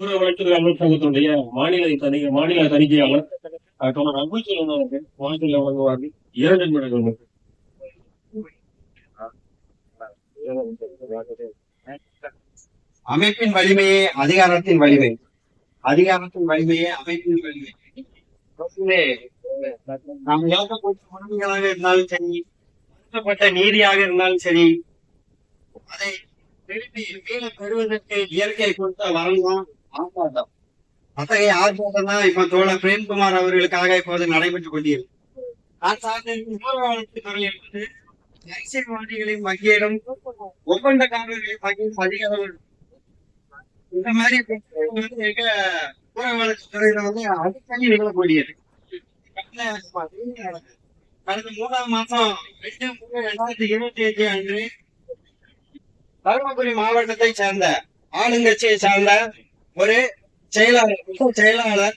ஊர வளர்ச்சித்துறை சங்கத்தினுடைய மாநில தனி மாநில தணிக்கையாளர் அஹ், தோழர் அபுல் அவர்கள் வாய்ப்பில் வழங்குவார்கள். இரண்டு நிமிடங்கள் மட்டும். அமைப்பின் வலிமையே அதிகாரத்தின் வலிமை. அதிகாரத்தின் வலிமையே அமைப்பின் வலிமை. நாம் ஏற்கப்பட்ட உரிமைகளாக இருந்தாலும் சரி ஏற்கப்பட்ட நீதியாக இருந்தாலும் சரி அதை திருப்பி மீள பெறுவதற்கு இயற்கை கொடுத்த வரம் ஆர்ப்பாட்டம் அத்தகைய ஆர்ப்பாட்டம் தான் இப்ப தோழர் பிரேம்குமார் அவர்களுக்காக இப்போது நடைபெற்றுக் கொண்டிருக்கிறது. நான் ஒப்பந்த உணர்வாளர் துறை வங்கியும் இந்த மாதிரி பிரச்சனைகள் துறையில வந்து அடிக்கடி நிகழக்கூடியது கடந்த மூணாம் மாசம் ரெண்டு மூணு ரெண்டாயிரத்தி இருபத்தி அஞ்சு அன்று தருமபுரி மாவட்டத்தை சேர்ந்த ஆளுங்கட்சியை சார்ந்த ஒரு செயலாளர் உப செயலாளர்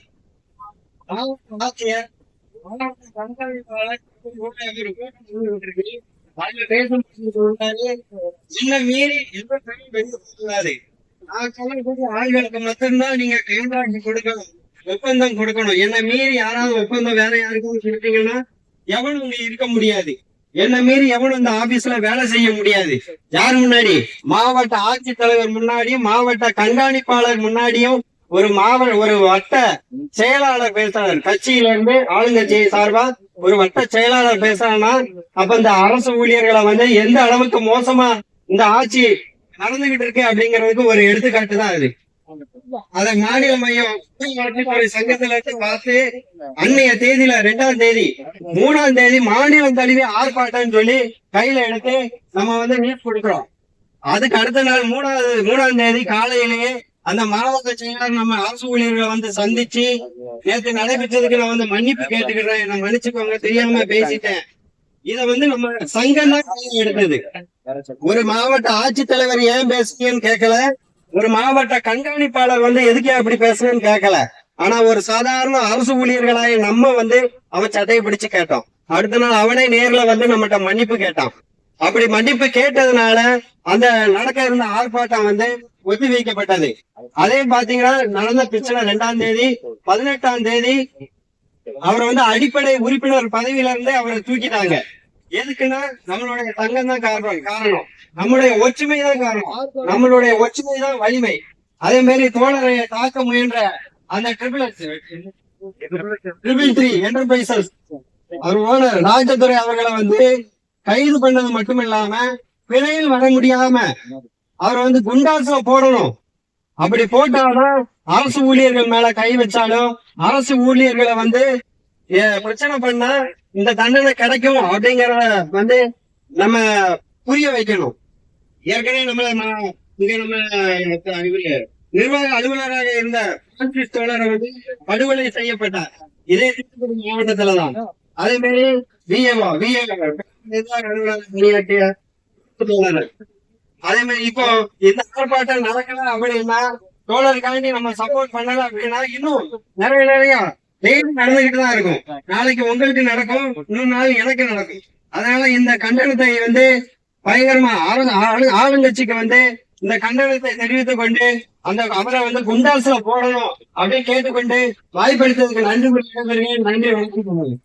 மாவட்ட ஆட்சியர் மாவட்ட கண்காணிப்பாளர் ஊழியர்கள் கூட்டத்தில் அதுல பேசும்போது சொல்றாரு என்ன மீறி எந்த பெரும் வெளியே நான் சொல்லக்கூடிய ஆள்களுக்கு மட்டும்தான் நீங்க கைதாக்கி கொடுக்கணும் ஒப்பந்தம் கொடுக்கணும். என்ன மீறி யாராவது ஒப்பந்தம் வேற யாருக்கும் கொடுத்தீங்கன்னா எவனும் இங்க இருக்க முடியாது. என்ன மீறி எவனும் இந்த ஆபீஸ்ல வேலை செய்ய முடியாது. யார் முன்னாடி? மாவட்ட ஆட்சித்தலைவர் முன்னாடியும் மாவட்ட கண்காணிப்பாளர் முன்னாடியும் ஒரு மாவட்ட ஒரு வட்ட செயலாளர் பேசுறார். கட்சியில இருந்து ஆளுங்கட்சியை சார்பா ஒரு வட்ட செயலாளர் பேசுறான்னா அப்ப இந்த அரசு ஊழியர்களை வந்து எந்த அளவுக்கு மோசமா இந்த ஆட்சி நடந்துகிட்டு இருக்கு அப்படிங்கறதுக்கு ஒரு எடுத்துக்காட்டு தான் அது. அத மாநில மையம் சங்கத்துல இருந்து பார்த்து அன்னைய தேதியில ரெண்டாம் தேதி மூணாம் தேதி மாநிலம் தழுவி ஆர்ப்பாட்டம் சொல்லி கையில எடுத்து நம்ம வந்து நீட் கொடுக்கிறோம். அதுக்கு அடுத்த நாள் மூணாவது மூணாம் தேதி காலையிலேயே அந்த மாவட்ட செயலாளர் நம்ம அரசு ஊழியர்களை வந்து சந்திச்சு நேற்று நடைபெற்றதுக்கு நான் வந்து மன்னிப்பு கேட்டுக்கிறேன். நான் மன்னிச்சுக்கோங்க தெரியாம பேசிட்டேன். இத வந்து நம்ம சங்கம் தான் எடுத்தது. ஒரு மாவட்ட ஆட்சித்தலைவர் ஏன் பேசுறீங்கன்னு கேட்கல. ஒரு மாவட்ட கண்காணிப்பாளர் வந்து எதுக்கு அப்படி பேசுறேன்னு கேட்கல ஆனா ஒரு சாதாரண அரசு ஊழியர்களாய் நம்ம வந்து அவன் சட்டையை பிடிச்சு கேட்டோம். அடுத்த நாள் அவனே நேர்ல வந்து நம்மகிட்ட மன்னிப்பு கேட்டான். அப்படி மன்னிப்பு கேட்டதுனால அந்த நடக்க இருந்த ஆர்ப்பாட்டம் வந்து ஒத்தி வைக்கப்பட்டது அதே பாத்தீங்கன்னா நடந்த பிரச்சனை ரெண்டாம் தேதி பதினெட்டாம் தேதி அவர் வந்து அடிப்படை உறுப்பினர் பதவியில இருந்து அவரை தூக்கிட்டாங்க. எதுக்குன்னா நம்மளுடைய தங்கம் தான் காரணம் காரணம். நம்மளுடைய ஒற்றுமை தான் காரணம். நம்மளுடைய ஒற்றுமை தான் வலிமை. அதே மாதிரி தோழரை தாக்க முயன்ற அந்த ட்ரிபிள் ட்ரிபிள் த்ரீ என்டர்பிரைசஸ் அவர் ஓனர் ராஜதுரை அவர்களை வந்து கைது பண்ணது மட்டும் இல்லாம பிணையில் வர முடியாம அவரை வந்து குண்டாசம் போடணும். அப்படி போட்டாதான் அரசு ஊழியர்கள் மேல கை வச்சாலும் அரசு ஊழியர்களை வந்து ஏ, பிரச்சனை பண்ணா இந்த தண்டனை கிடைக்கும் அப்படிங்கறத வந்து நம்ம புரிய வைக்கணும். ஏற்கனவே நம்ம இங்க நம்ம நிர்வாக அலுவலராக இருந்த பிரான்சிஸ் தோழர் வந்து படுகொலை செய்யப்பட்டார். இதே மாவட்டத்துலதான். அதே மாதிரி விஏஓ விஏ நிர்வாக அலுவலர் பணியாற்றிய தோழர் அதே மாதிரி இப்போ இந்த ஆர்ப்பாட்டம் நடக்கல அப்படின்னா தோழருக்காண்டி நம்ம சப்போர்ட் பண்ணல அப்படின்னா இன்னும் நிறைய நிறைய டெய்லி நடந்துகிட்டு தான் இருக்கும். நாளைக்கு உங்களுக்கு நடக்கும் இன்னொரு நாள் எனக்கு நடக்கும். அதனால இந்த கண்டனத்தை வந்து பயங்கரமா ஆளு- ஆளு- ஆளுங்கட்சிக்கு வந்து இந்த கண்டனத்தை தெரிவித்துக் கொண்டு அந்த அவரை வந்து குண்டாசுல போடணும் அப்படின்னு கேட்டுக்கொண்டு வாய்ப்பளித்ததுக்கு நன்றி நன்றி வணக்கம்.